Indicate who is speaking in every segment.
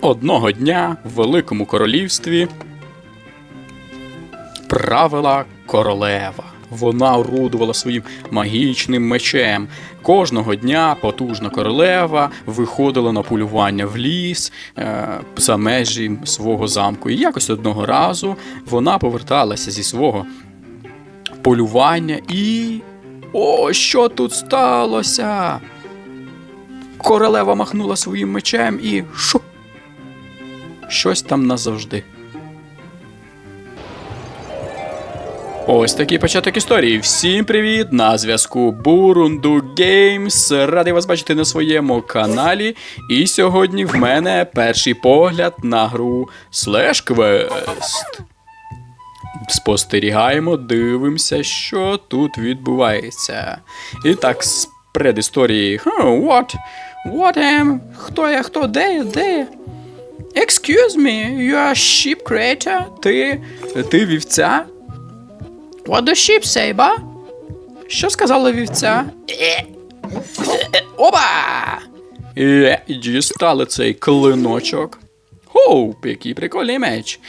Speaker 1: Одного дня в Великому королівстві правила королева. Вона орудувала своїм магічним мечем. Кожного дня потужна королева виходила на полювання в ліс е, за межі свого замку. І якось одного разу вона поверталася зі свого полювання і. О, що тут сталося? Королева махнула своїм мечем і шу. Щось там назавжди. Ось такий початок історії. Всім привіт! На зв'язку Бурунду Геймс. Радий вас бачити на своєму каналі. І сьогодні в мене перший погляд на гру Slash Quest. Спостерігаємо, дивимося, що тут відбувається. І так, з предісторії. What? What am? Хто я? Хто? Де я? Де я? Excuse me, you are sheep creator? Ти. Ти вівця? What does sheep say, ба? Що сказала вівця? Опа! Е, дістали цей клиночок. Хоу, який прикольний меч.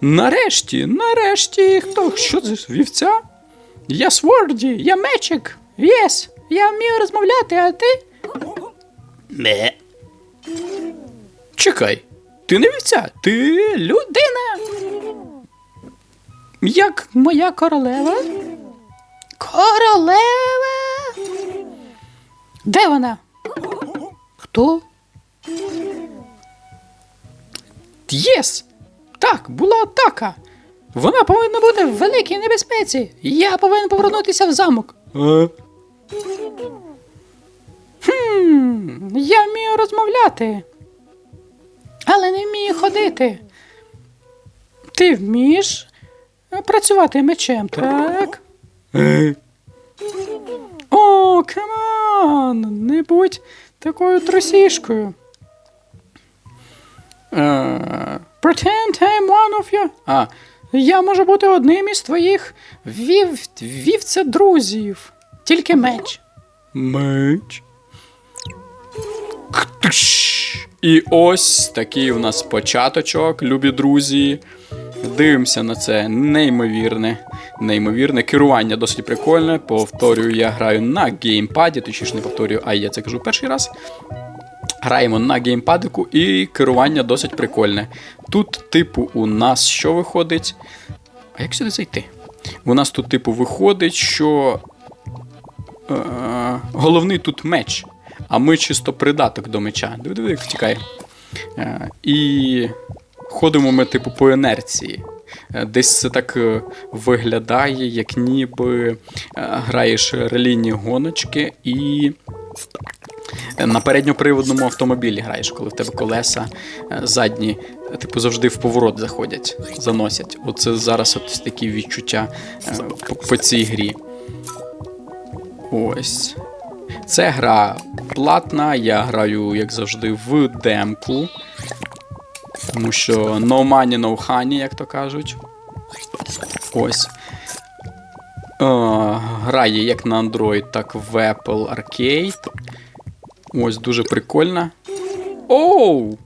Speaker 1: Нарешті, нарешті, хто? Що це? Вівця? Я Сворді, я мечик. Єс, я вмію розмовляти, а ти? Ме. Чекай, ти не вівця, ти людина. Як моя королева? Королева? Де вона? Хто? Єс! Так, була атака. Вона повинна бути в великій небезпеці. Я повинен повернутися в замок.
Speaker 2: Е?
Speaker 1: Хм, я вмію розмовляти, але не вмію ходити. Ти вмієш працювати мечем, так? О, камон! Не будь такою трусішкою. Е, Pretend I'm one of you. А, я можу бути одним із твоїх вів... вівця друзів. Тільки меч.
Speaker 2: Меч.
Speaker 1: І ось такий у нас початочок, любі друзі. Дивимося на це неймовірне. Неймовірне керування досить прикольне. Повторюю, я граю на геймпаді, точніше не повторюю, а я це кажу перший раз. Граємо на геймпадику і керування досить прикольне. Тут, типу, у нас що виходить? А як сюди зайти? У нас тут, типу, виходить, що е, головний тут меч, а ми чисто придаток до меча. Диви, диви, як втікає. Е, і ходимо ми, типу, по інерції. Е, Десь це так е, виглядає, як ніби граєш релійні гоночки і на передньоприводному автомобілі граєш, коли в тебе колеса задні, типу, завжди в поворот заходять, заносять. Оце зараз от такі відчуття по, по цій грі. Ось. Це гра платна, я граю, як завжди, в демку. Тому що no money, no honey, як то кажуть. Ось. Е, грає як на Android, так в Apple Arcade. Ось дуже прикольно. Оу!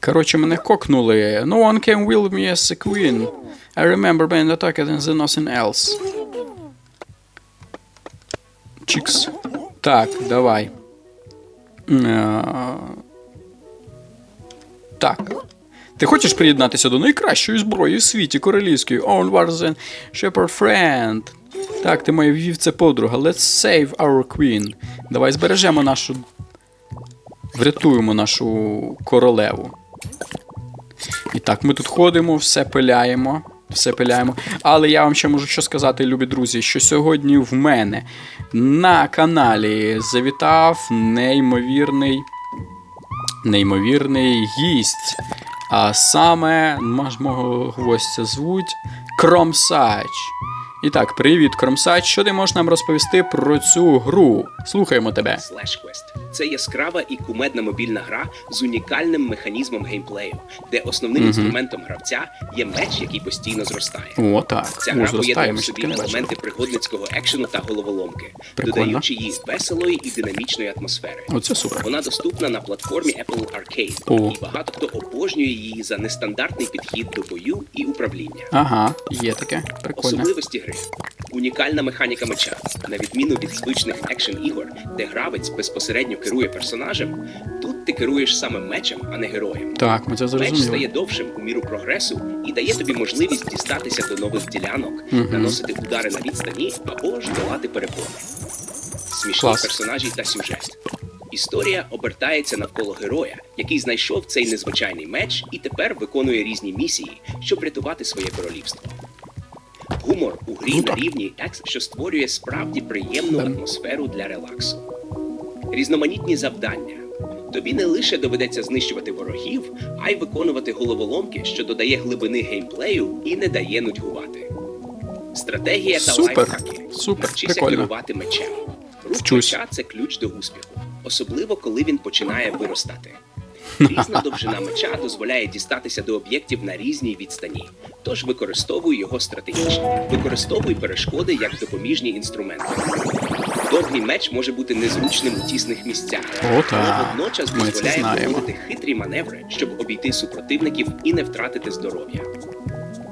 Speaker 1: Коротше, мене кокнули. No one can will me as a queen. I remember being attacked and nothing else. Чікс. Так, давай. Так. Ти хочеш приєднатися до найкращої зброї в світі королівської Wars and Shepherd Friend? Так, ти моя вівця подруга. Let's save our queen. Давай збережемо нашу. Врятуємо нашу королеву. І так, ми тут ходимо, все пиляємо. Все пиляємо. Але я вам ще можу що сказати, любі друзі, що сьогодні в мене на каналі завітав неймовірний. Неймовірний гість. А саме мого гостя звуть Кромсач. І так, привіт, Кромсач. Що ти можеш нам розповісти про цю гру? Слухаємо тебе.
Speaker 3: Slash Quest. Це яскрава і кумедна мобільна гра з унікальним механізмом геймплею, де основним інструментом гравця є меч, який постійно зростає.
Speaker 1: О, так.
Speaker 3: Ця
Speaker 1: О,
Speaker 3: гра поєднує в собі
Speaker 1: таки не
Speaker 3: елементи пригодницького екшену та головоломки,
Speaker 1: Прикольно.
Speaker 3: додаючи їй веселої і динамічної атмосфери.
Speaker 1: Оце супер.
Speaker 3: Вона доступна на платформі Apple Arcade,
Speaker 1: О.
Speaker 3: і багато хто обожнює її за нестандартний підхід до бою і управління.
Speaker 1: Ага, є таке. Прикольно.
Speaker 3: Особливості гри. Унікальна механіка меча. На відміну від звичних екшен ігор, де гравець безпосередньо керує персонажем, тут ти керуєш саме мечем, а не героєм.
Speaker 1: Так, ми це
Speaker 3: Меч стає довшим у міру прогресу і дає тобі можливість дістатися до нових ділянок, наносити удари на відстані або ж долати перепони. Смішні
Speaker 1: Клас.
Speaker 3: персонажі та сюжет. Історія обертається навколо героя, який знайшов цей незвичайний меч і тепер виконує різні місії, щоб врятувати своє королівство. Гумор у грі на рівні X, що створює справді приємну атмосферу для релаксу. Різноманітні завдання. Тобі не лише доведеться знищувати ворогів, а й виконувати головоломки, що додає глибини геймплею і не дає нудьгувати. Стратегія та
Speaker 1: Супер.
Speaker 3: лайфхаки.
Speaker 1: Супер.
Speaker 3: Навчися
Speaker 1: Прикольно.
Speaker 3: керувати мечем. Рух меча це ключ до успіху, особливо коли він починає виростати. Різна довжина меча дозволяє дістатися до об'єктів на різній відстані. Тож використовуй його стратегічно. Використовуй перешкоди як допоміжні інструменти. Довгий меч може бути незручним у тісних місцях,
Speaker 1: О,
Speaker 3: але водночас дозволяє проводити хитрі маневри, щоб обійти супротивників і не втратити здоров'я.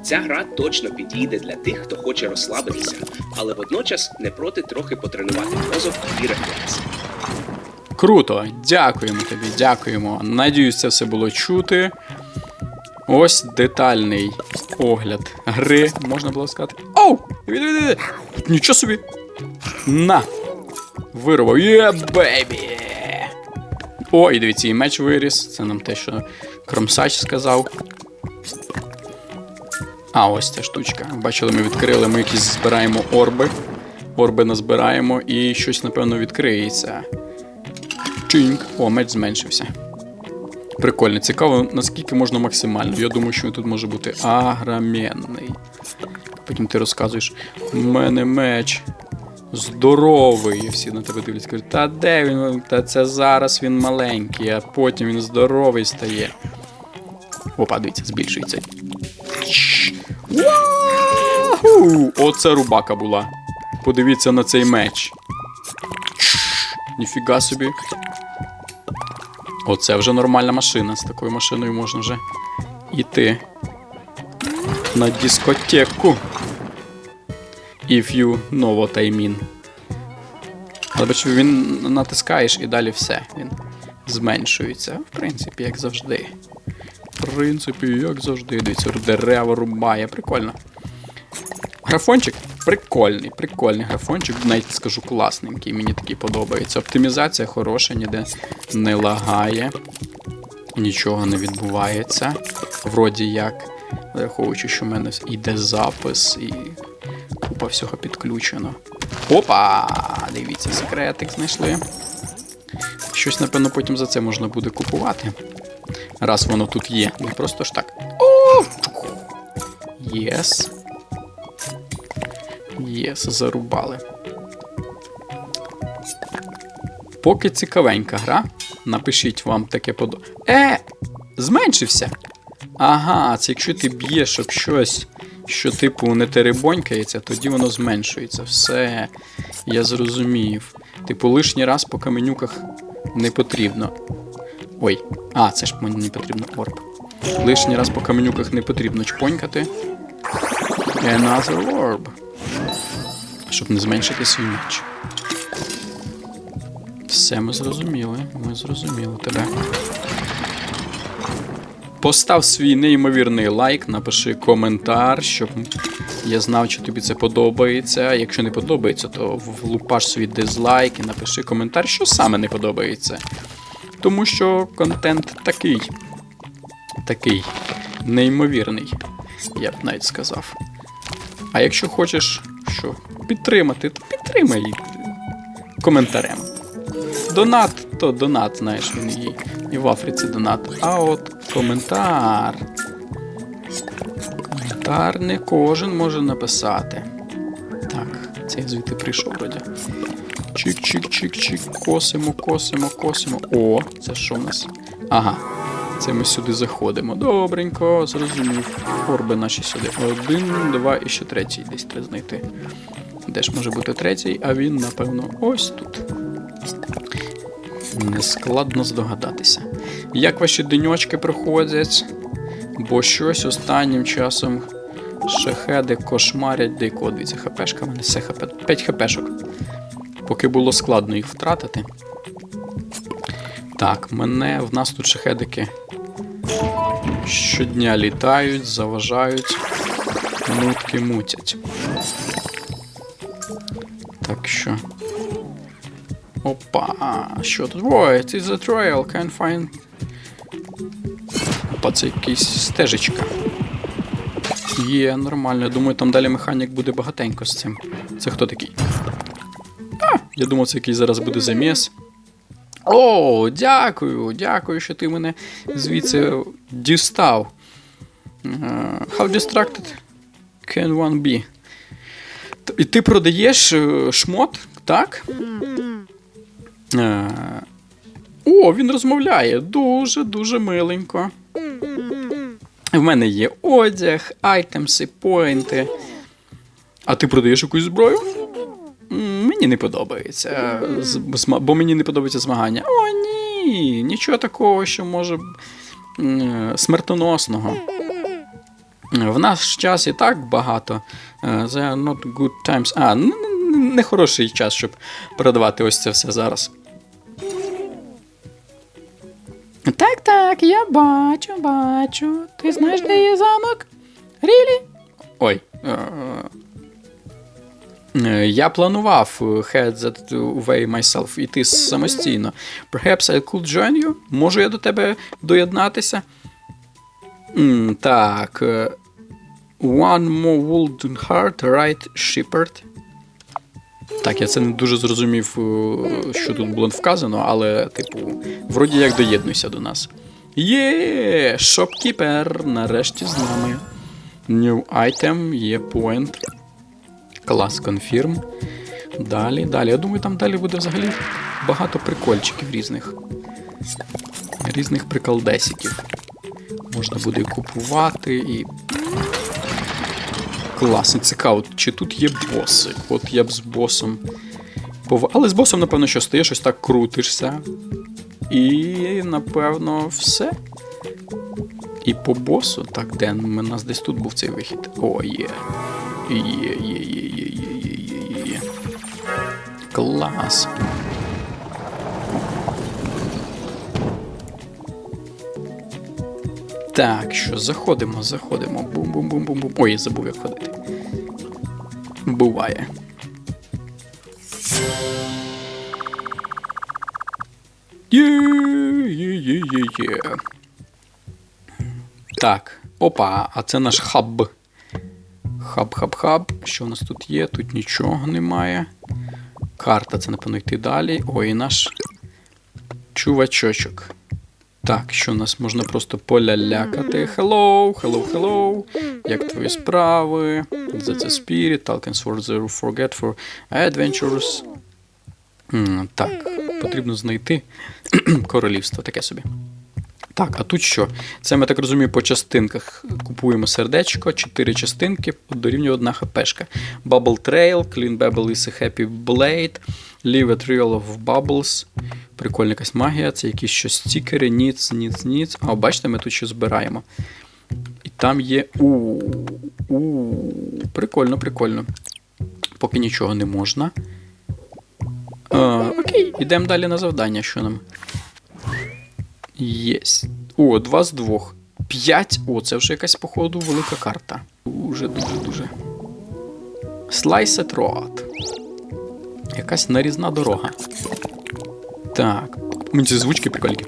Speaker 3: Ця гра точно підійде для тих, хто хоче розслабитися, але водночас не проти трохи потренувати мозок і рефлекси.
Speaker 1: Круто, дякуємо тобі, дякуємо. Надіюсь, це все було чути. Ось детальний огляд гри, можна було сказати. Оу! Нічого собі! На! Вирвав. Є, бейбі! О, і дивіться, і меч виріс. Це нам те, що Кромсач сказав. А, ось ця штучка. Бачили, ми відкрили, ми якісь збираємо орби. Орби назбираємо і щось, напевно, відкриється. Чинк. О, меч зменшився. Прикольно, цікаво, наскільки можна максимально. Я думаю, що він тут може бути агроменний. Потім ти розказуєш, у мене меч здоровий. І всі на тебе дивляться, кажуть, та де він? Та це зараз він маленький, а потім він здоровий стає. Опа, дивіться, збільшується. Оце рубака була. Подивіться на цей меч. Ніфіга собі. Оце вже нормальна машина. З такою машиною можна вже йти на дискотеку. If you know what I mean. Але бачу, він натискаєш і далі все. Він зменшується. В принципі, як завжди. В принципі, як завжди. Дивіться, дерева рубає. Прикольно. Графончик прикольний, прикольний графончик, навіть скажу класненький, мені такий подобається. Оптимізація хороша, ніде не лагає, нічого не відбувається. Вроді як, враховуючи, що в мене йде запис і купа всього підключено. Опа! Дивіться, секретик знайшли. Щось, напевно, потім за це можна буде купувати. Раз воно тут є. Не просто ж так. О! Єс. Єс, зарубали. Поки цікавенька гра. Напишіть вам таке подо. Е! Зменшився! Ага, це якщо ти б'єш об щось, що типу не теребонькається, тоді воно зменшується. Все, я зрозумів. Типу, лишній раз по каменюках не потрібно. Ой, а, це ж мені не потрібно орб. Лишній раз по каменюках не потрібно чпонькати. Another orb. Щоб не зменшити свій меч. Все ми зрозуміли. Ми зрозуміли тебе. Постав свій неймовірний лайк, напиши коментар, щоб я знав, чи тобі це подобається. Якщо не подобається, то влупаш свій дизлайк і напиши коментар, що саме не подобається. Тому що контент такий. Такий неймовірний, я б навіть сказав. А якщо хочеш що, підтримати, то підтримай коментарем. Донат, то донат, знаєш, він і, і в Африці донат. А от коментар. Коментар не кожен може написати. Це я звідти прийшов вроді. Чик-чик-чик-чик. Косимо, косимо, косимо. О, це що в нас? Ага. Це ми сюди заходимо. Добренько, зрозумів. Орби наші сюди. Один, два і ще третій десь треба знайти. Де ж може бути третій, а він, напевно, ось тут. Нескладно здогадатися. Як ваші деньочки проходять? Бо щось останнім часом шахеди кошмарять дико. Дивіться, хпшка, в мене все хп. 5 хпшок. Поки було складно їх втратити. Так, мене в нас тут шахедики щодня літають, заважають, нутки мутять. Так що. Опа, що тут? Ой, is a trail, can't find. Опа, це якийсь стежечка. Є, нормально. Думаю, там далі механік буде багатенько з цим. Це хто такий? А, я думав, це якийсь зараз буде заміс. О, дякую, дякую, що ти мене звідси дістав. Е, How distracted can one be? І ти продаєш е, шмот, так? Е, О, він розмовляє. Дуже, дуже миленько. В мене є одяг, айтемси, поінти. А ти продаєш якусь зброю? Мені не подобається. Бо мені не подобається змагання. О, ні! Нічого такого, що може смертоносного. В наш час і так багато. Е, The not good times. А, не час, щоб продавати ось це все зараз. Так, так, я бачу, бачу. Ти знаєш, де є замок? Рілі? Ой. Е, Я планував е, head that way myself іти самостійно. Perhaps I could join you? Можу я до тебе доєднатися? М, так. е, One more wooden heart, right shepherd. Так, я це не дуже зрозумів, що тут було вказано, але, типу, вроді як доєднуйся до нас. Є! Шопкіпер! Нарешті з нами. New item, є point клас конфірм. Далі, далі. Я думаю, там далі буде взагалі багато прикольчиків різних. Різних приколдесиків. Можна буде і купувати і. Класно, цікаво, чи тут є боси. От я б з босом. Але з босом, напевно, що стаєш щось так крутишся. І, напевно, все. І по босу. Так, де у нас десь тут був цей вихід. О, є. Є, є, є. Клас. Так, що, заходимо, заходимо. Бум-бум-бум-бум-бум. Ой, забув, як ходити. Буває. Є, є, є, є, є. Так. Опа, а це наш хаб. Хаб-хаб-хаб. Що у нас тут є? Тут нічого немає. Карта, це напевно йти далі. Ой, наш чувачочок. Так, що у нас можна просто полялякати. Hello, hello, hello. Як твої справи? That's a spirit, Talkins for the forget for adventures. Так, потрібно знайти королівство, таке собі. Так, а тут що? Це ми так розумію, по частинках купуємо сердечко, 4 частинки, дорівнює одна хпшка. Bubble Trail, Clean Bubble is a Happy Blade, Leave a Trail of Bubbles. Прикольна якась магія, це якісь що стікери, ніц, ніц, ніц. А бачите, ми тут що збираємо. І там є. у у Прикольно, прикольно. Поки нічого не можна. А, окей, йдемо далі на завдання, що нам. Єсть. О, два з двох. П'ять. О, це вже якась, походу, велика карта. Дуже, дуже, дуже. Sliced Road. Якась нарізна дорога. Так. Мені ці звучки прикольні.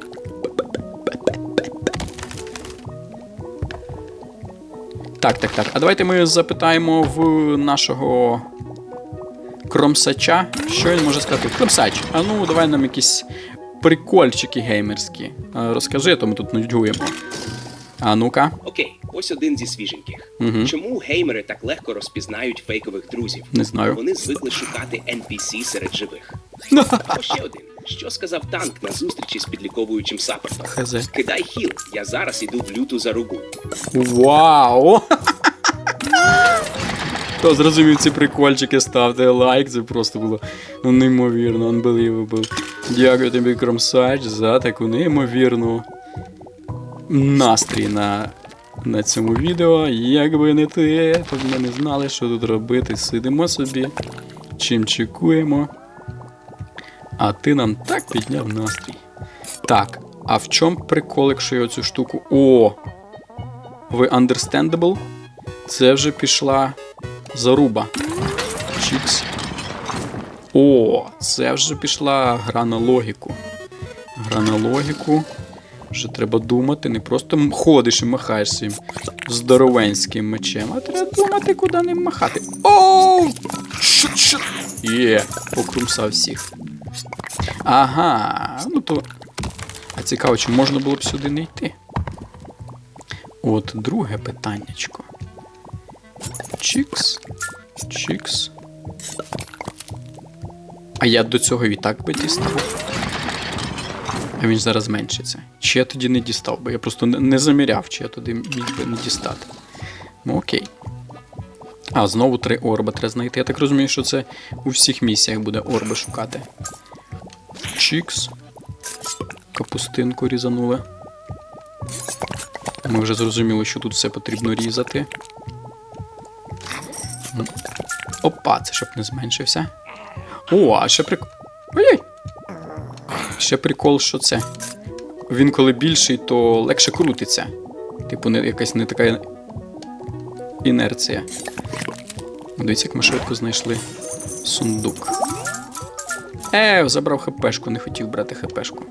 Speaker 1: Так, так, так. А давайте ми запитаємо в нашого кромсача. Що він може сказати? Кромсач, а ну давай нам якісь прикольчики геймерські. Розкажи, а то ми тут нудьгуємо. А ну-ка.
Speaker 3: Окей, ось один зі свіженьких.
Speaker 1: Мгм.
Speaker 3: Чому геймери так легко розпізнають фейкових друзів?
Speaker 1: Не знаю.
Speaker 3: Вони звикли шукати NPC серед живих. Ось ще один. Що сказав танк на зустрічі з підліковуючим саппортом?
Speaker 1: Хз.
Speaker 3: Кидай хіл, я зараз іду в люту заругу.
Speaker 1: Вау! Хто зрозумів ці прикольчики, ставте лайк, це просто було ну, неймовірно, unbelievable. Дякую тобі, Кромсач, за таку неймовірну настрій на, на цьому відео. Якби не ти, то б ми не знали, що тут робити. Сидимо собі, чим чекуємо. А ти нам так підняв настрій. Так, а в чому прикол, якщо я оцю штуку. О! Ви understandable? Це вже пішла заруба. Чікс. О, це вже пішла гра на логіку. Гра на логіку. Вже треба думати, не просто ходиш і махаєш своїм здоровенським мечем, а треба думати, куди ним махати. Оу! Є, покрумсав всіх. Ага, ну то. А цікаво, чи можна було б сюди не йти? От друге питаннячко. Чікс. Чікс. А я до цього і так би дістав. А він зараз зменшиться. Чи я тоді не дістав би? Я просто не, заміряв, чи я туди міг би не дістати. Ну окей. А, знову три орба треба знайти. Я так розумію, що це у всіх місіях буде орби шукати. Чікс. Капустинку різанули. Ми вже зрозуміли, що тут все потрібно різати. Опа, це щоб не зменшився. О, а ще прикол. Ой-ой! Ще прикол, що це. Він коли більший, то легше крутиться. Типу, не, якась не така інерція. Дивіться, як ми швидко знайшли сундук. Е, забрав хпшку, не хотів брати хпшку.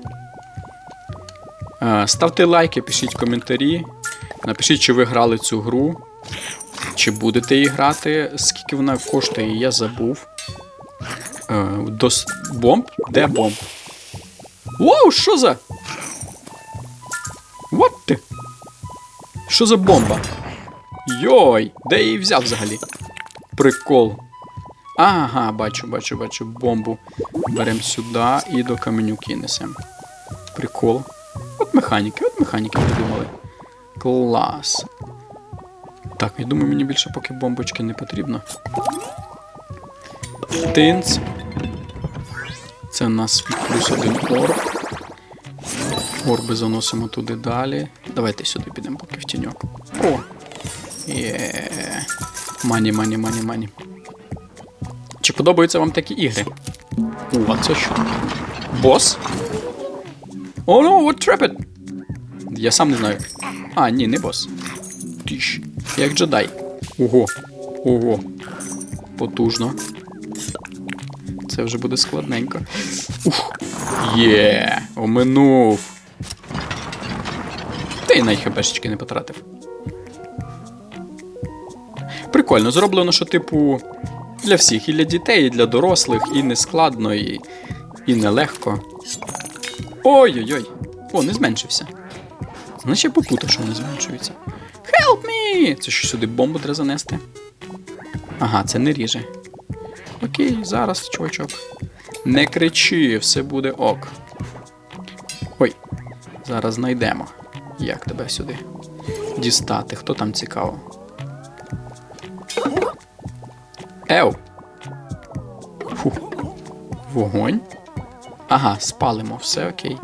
Speaker 1: Е, Ставте лайки, пишіть коментарі. Напишіть, чи ви грали цю гру. Чи будете її грати. Скільки вона коштує, я забув. Е, дос... Бомб? Де бомб? Воу, що за? What ти? Що за бомба? Йой, де її взяв взагалі? Прикол. Ага, бачу, бачу, бачу бомбу. Беремо сюди і до каменюки несемо. Прикол. От механіки, от механіки придумали. Клас. Так, я думаю, мені більше поки бомбочки не потрібно. Тинц. Це у нас плюс один орб. Орби заносимо туди далі. Давайте сюди підемо поки в тіньок. О! Є. Мані, мані, мані, мані. Чи подобаються вам такі ігри? О, а це що? Бос? О, ну, what trap it? Я сам не знаю. А, ні, не бос. Тіш. Як джедай. Ого. Ого. Потужно. Це вже буде складненько. Ух. Є, оминув. Та й на хбшечки не потратив. Прикольно, зроблено, що, типу, для всіх, і для дітей, і для дорослих, і не складно, і, і не легко. Ой-ой-ой. О, не зменшився. Значить, я попутав, що вони зменшуються. Це що сюди бомбу треба занести? Ага, це не ріже. Окей, зараз, чувачок. Не кричи, все буде ок. Ой, зараз знайдемо. Як тебе сюди дістати? Хто там цікаво? Фух. Вогонь. Ага, спалимо, все окей.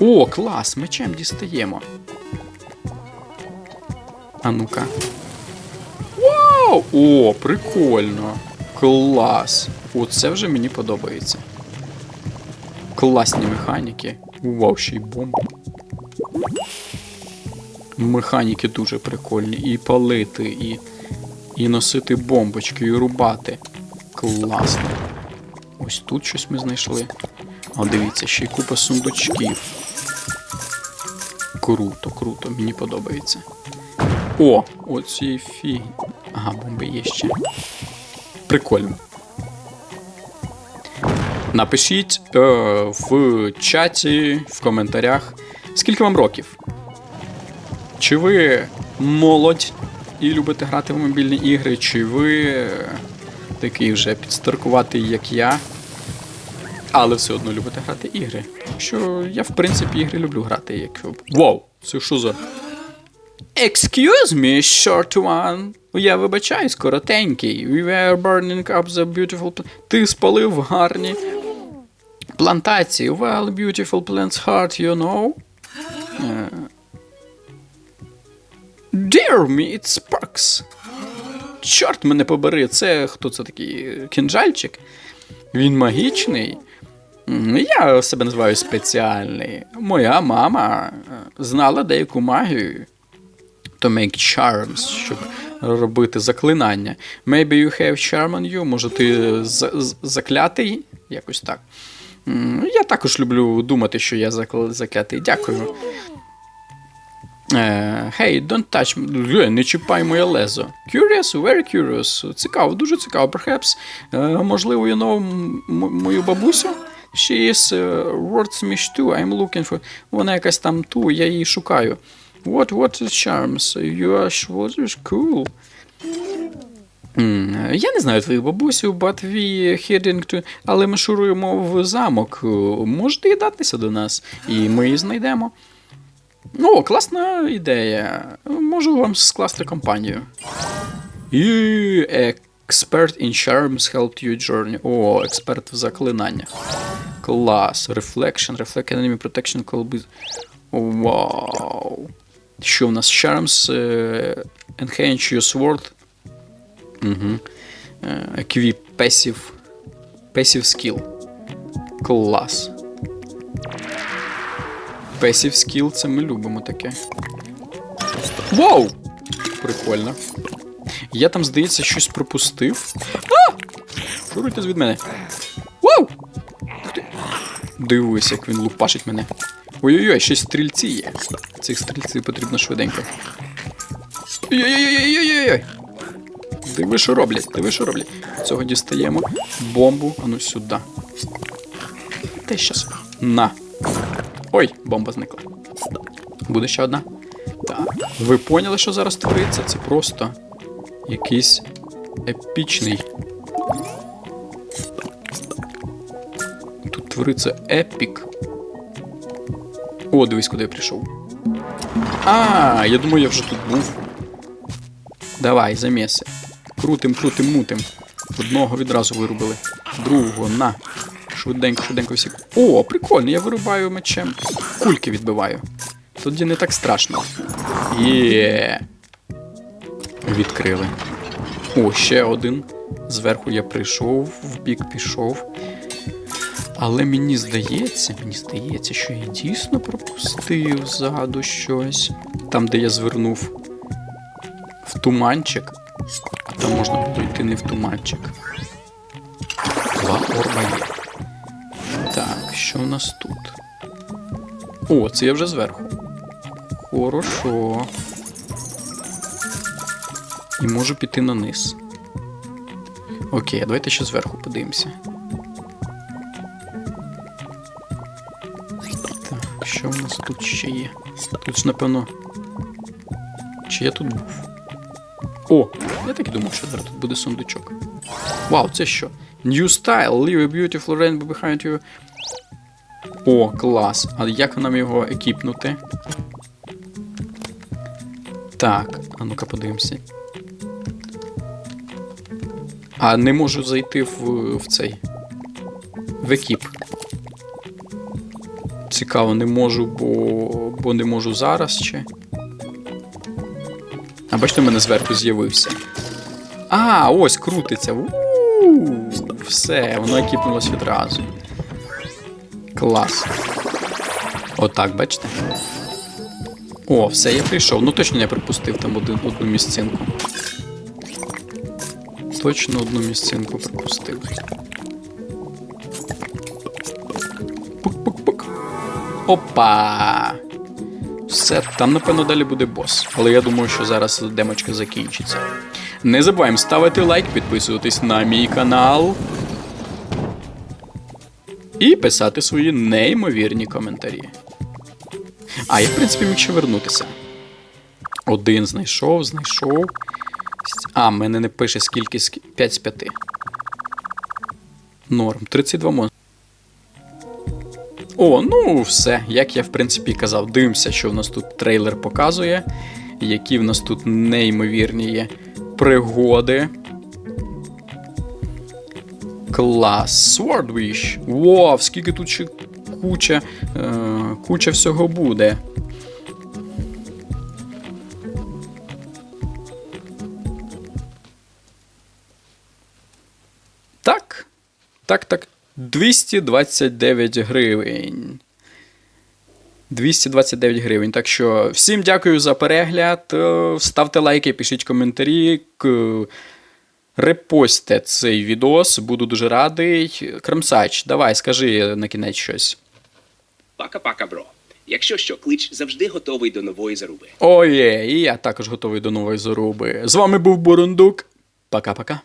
Speaker 1: О, клас! Мечем дістаємо. А ну-ка. Вау! О, прикольно. Клас. Оце вже мені подобається. Класні механіки. Вау, ще й бомби. Механіки дуже прикольні. І палити, і, і носити бомбочки, і рубати. Класно. Ось тут щось ми знайшли. А дивіться, ще й купа сундучків. Круто, круто, мені подобається. О, оці фі. Ага, бомби є ще. Прикольно. Напишіть е, в чаті, в коментарях, скільки вам років. Чи ви молодь і любите грати в мобільні ігри, чи ви такий вже підстаркуватий, як я, але все одно любите грати ігри. Що я, в принципі, ігри люблю грати. Як... Вау! Це що за. Excuse me, short one. Я вибачаюсь, коротенький. We were burning up the beautiful... pl- Ти спалив гарні плантації. Well, beautiful plants heart, you know. Е, Dear me, it sparks. Чорт мене побери, це хто це такий? Кінжальчик? Він магічний. Я себе називаю спеціальний. Моя мама е, знала деяку магію. To make charms, щоб робити заклинання. Maybe you have charm on you, може ти з- заклятий? Якось так. Я також люблю думати, що я закл- заклятий. Дякую. Е, Hey, don't touch me. Е, Не чіпай моє лезо. Curious, very curious. Цікаво, дуже цікаво. Perhaps, е, можливо, you know мою бабусю? She is wordsmith too. I'm looking for. Вона якась там ту, я її шукаю. What, what is charms? You what is cool. Е, Я не знаю твою бабусю, but we heading to... але ми шуруємо в замок. Можете їдатися до нас, і ми її знайдемо. О, класна ідея. Можу вам скласти компанію. І Expert in Charms helped you journey. О, експерт в заклинаннях. Клас. Reflection, Reflect Enemy Protection Call Biz- Вау. Що в нас? Charms, е, Enhance Your Sword. Угу. Equip Passive. Passive Skill. Клас. Passive Skill це ми любимо таке. Вау! Прикольно. Я там, здається, щось пропустив. А! Шуруйте від мене. Вау! Дивись, як він лупашить мене. Ой-ой-ой, ще стрільці є. Цих стрільців потрібно швиденько. Ой-ой-ой-ой-ой-ой! Диви, що роблять, диви, що роблять. Цього дістаємо. Бомбу, а ну сюди. Те щас. На. Ой, бомба зникла. Буде ще одна. Так. Ви поняли, що зараз твориться? Це просто якийсь епічний. Тут твориться епік. О, дивись, куди я прийшов. А, я думаю, я вже тут був. Давай, заміси. Крутим, крутим, мутим. Одного відразу вирубили. Другого, на. Швиденько, швиденько всі. О, прикольно, я вирубаю мечем. Кульки відбиваю. Тоді не так страшно. Є. Відкрили. О, ще один. Зверху я прийшов, в бік пішов. Але мені здається, мені здається, що я дійсно пропустив ззаду щось. Там, де я звернув в туманчик. А там можна було йти не в туманчик. Два орба є. Так, що у нас тут? О, це я вже зверху. Хорошо. І можу піти на низ. Окей, давайте ще зверху подивимося. Що у нас тут ще є? Тут ж, напевно. Чи я тут був? О, я так і думав, що зараз тут буде сундучок. Вау, це що? New style, leave a beautiful rainbow behind you. О, клас. А як нам його екіпнути? Так, а ну-ка подивимося. А не можу зайти в, в цей. В екіп. Цікаво, не можу, бо. бо не можу зараз ще. А бачите, в мене зверху з'явився. А, ось крутиться. У-у-у, Все, воно екіпнулось відразу. Клас. Отак, бачите? О, все, я прийшов. Ну точно не пропустив там один, одну місцинку. Точно одну місцинку пропустив. Опа! Все, там, напевно, далі буде бос. Але я думаю, що зараз демочка закінчиться. Не забуваємо ставити лайк, підписуватись на мій канал. І писати свої неймовірні коментарі. А, я, в принципі, міг ще вернутися. Один знайшов, знайшов. А, мене не пише скільки, 5 з 5. Норм. 32 монстри. О, ну все. Як я в принципі казав, дивимося, що в нас тут трейлер показує. Які в нас тут неймовірні є пригоди. Клас. Sword Wish. Вау, скільки тут ще куча, е, куча всього буде. Так. Так, так. 229 гривень. 229 гривень. Так що всім дякую за перегляд. Е, Ставте лайки, пишіть коментарі. Репостьте цей відос, буду дуже радий. Кремсач, давай, скажи на кінець щось.
Speaker 3: Пака-пака, бро. Якщо що, клич завжди готовий до нової заруби.
Speaker 1: Оє, і я також готовий до нової заруби. З вами був Бурундук. Пока-пока.